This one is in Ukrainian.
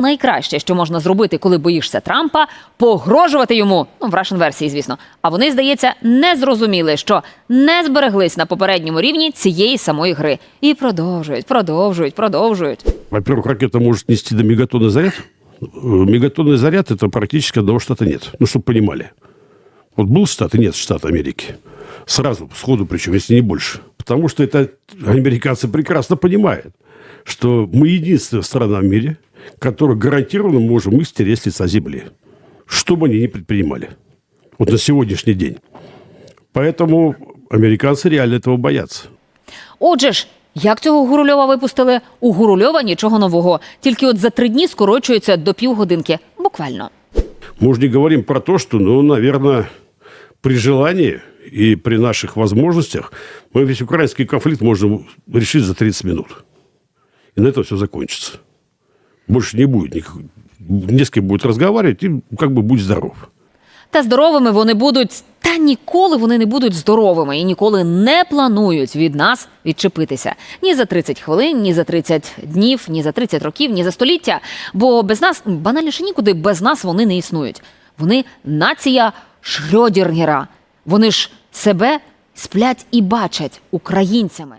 Найкраще, що можна зробити, коли боїшся Трампа, погрожувати йому. Ну, в Russian версії, звісно. А вони, здається, не зрозуміли, що не збереглись на попередньому рівні цієї самої гри. І продовжують, продовжують, продовжують. Во-первых, ракета может нести до мегатонны заряд. Э, Мегатонный заряд – это практически одного штата нет. Ну, чтобы понимали. Вот был штат и нет штата Америки. Сразу, сходу причем, если не больше. Потому что это американцы прекрасно понимают, что мы единственная страна в мире, которая гарантированно можем их стереть с лица земли. Что бы они ни предпринимали. Вот на сегодняшний день. Поэтому американцы реально этого боятся. Отже ж, як цього Гурульова випустили? У Гурульова нічого нового. Тільки от за три дні скорочується до півгодинки. Буквально. Мы уже не говорим про то, что, ну, наверное, при желании и при наших возможностях мы весь украинский конфликт можем решить за 30 минут. И на этом все закончится. Больше не будет никак... Не с кем будет разговаривать, и как бы будь здоров. Та здоровими вони будуть, та ніколи вони не будуть здоровими і ніколи не планують від нас відчепитися ні за 30 хвилин, ні за 30 днів, ні за 30 років, ні за століття. Бо без нас банальніше нікуди без нас вони не існують. Вони нація Шрьодінгера. Вони ж себе сплять і бачать українцями.